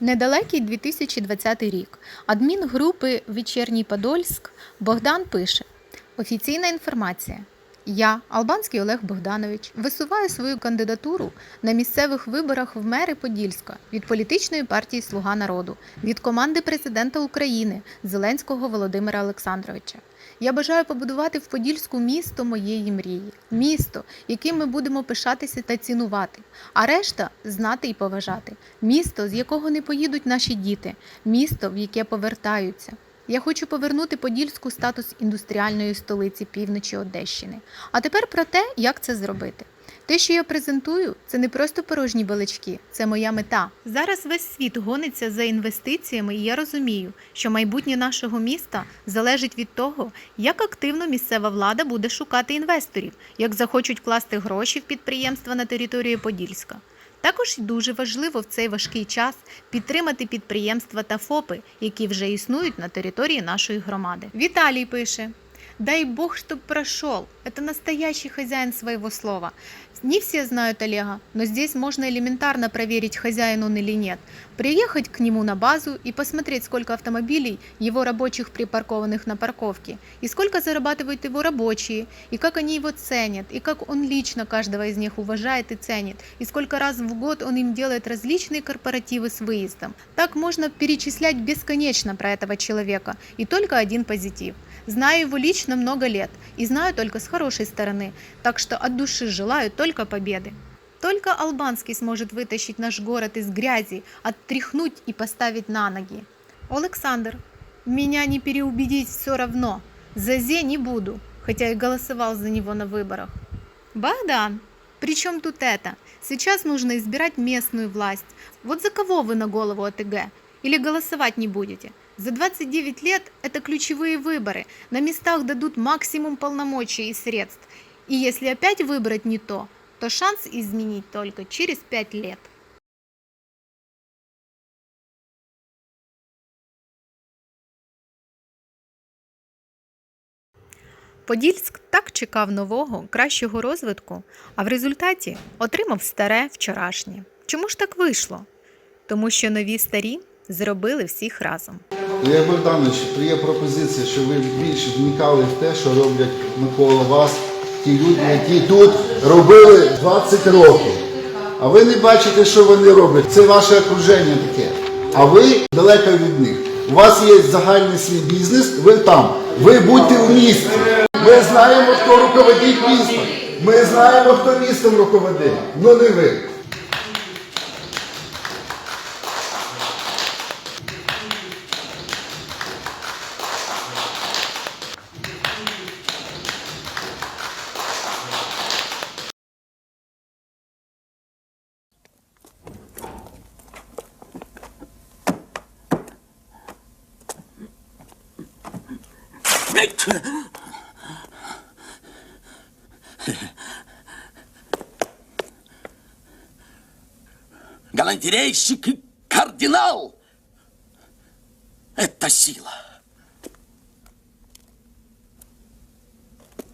Недалекий 2020 рік. Адмін групи Вечірній Подольськ Богдан пише: Офіційна інформація. Я, Албанський Олег Богданович, висуваю свою кандидатуру на місцевих виборах в мери Подільська від політичної партії Слуга народу від команди президента України Зеленського Володимира Олександровича. Я бажаю побудувати в Подільську місто моєї мрії, місто, яким ми будемо пишатися та цінувати, а решта знати і поважати. Місто, з якого не поїдуть наші діти, місто, в яке повертаються. Я хочу повернути Подільську статус індустріальної столиці півночі Одещини. А тепер про те, як це зробити. Те, що я презентую, це не просто порожні балачки, це моя мета. Зараз весь світ гониться за інвестиціями, і я розумію, що майбутнє нашого міста залежить від того, як активно місцева влада буде шукати інвесторів, як захочуть класти гроші в підприємства на території Подільська. Також дуже важливо в цей важкий час підтримати підприємства та ФОПи, які вже існують на території нашої громади. Віталій пише: Дай Бог, чтоб прошел. Это настоящий хозяин своего слова. Не все знают Олега, но здесь можно элементарно проверить, хозяин он или нет. Приехать к нему на базу и посмотреть, сколько автомобилей его рабочих припаркованных на парковке, и сколько зарабатывают его рабочие, и как они его ценят, и как он лично каждого из них уважает и ценит, и сколько раз в год он им делает различные корпоративы с выездом. Так можно перечислять бесконечно про этого человека, и только один позитив. Знаю его лично много лет и знаю только с хорошей стороны, так что от души желаю только победы. Только Албанский сможет вытащить наш город из грязи, оттряхнуть и поставить на ноги. Александр, меня не переубедить все равно. За Зе не буду, хотя и голосовал за него на выборах. Богдан, при чем тут это? Сейчас нужно избирать местную власть. Вот за кого вы на голову ОТГ? Или голосовать не будете? За 29 лет это ключевые выборы. На местах дадут максимум полномочий и средств. И если опять выбрать не то, то шанс изменить только через 5 лет. Подільськ так чекав нового, кращого розвитку, а в результаті отримав старе вчорашнє. Чому ж так вийшло? Тому що нові старі зробили всіх разом. Олег Богданович, є пропозиція, що ви більше вникали в те, що роблять Микола вас, ті люди, які тут робили 20 років. А ви не бачите, що вони роблять. Це ваше окруження таке. А ви далеко від них. У вас є загальний свій бізнес, ви там. Ви будьте в місті. Ми знаємо, хто руководить містом. Ми знаємо, хто містом руководить. Ну не ви. Галантерейщик и кардинал. Это сила.